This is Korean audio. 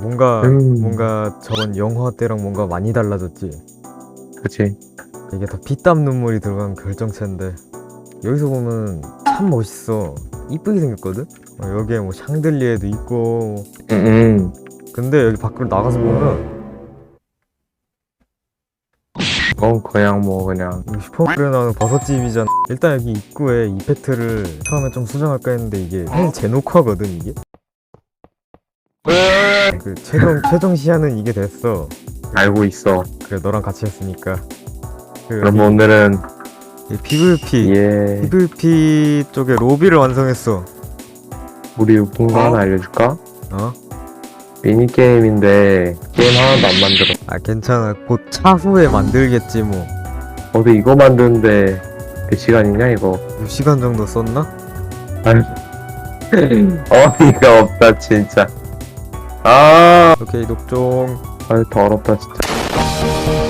뭔가 음. 뭔가 저번 영화 때랑 뭔가 많이 달라졌지. 그치 이게 다 피땀 눈물이 들어간 결정체인데 여기서 보면 참 멋있어. 이쁘게 생겼거든. 어, 여기에 뭐 샹들리에도 있고. 음, 근데 여기 밖으로 나가서 보면 그건 그냥 뭐 그냥 슈퍼마리오 나오는 버섯집이잖아. 일단 여기 입구에 이펙트를 처음에 좀 수정할까 했는데 이게 사실 제노커거든 이게. 그 최종 최종 시야는 이게 됐어. 알고 있어 그래 너랑 같이 했으니까. 그 그럼 오늘은 이 PVP 예 PVP 쪽에 로비를 완성했어. 우리 웃긴 거 하나 알려줄까? 어? 미니 게임인데 게임 하나도 안 만들어 아 괜찮아. 곧 차후에 만들겠지 뭐. 어디 이거 만드는데 몇 시간이냐 이거 2시간 정도 썼나? 어이가 없다 진짜 아 오케이 녹종. 아유 더럽다 진짜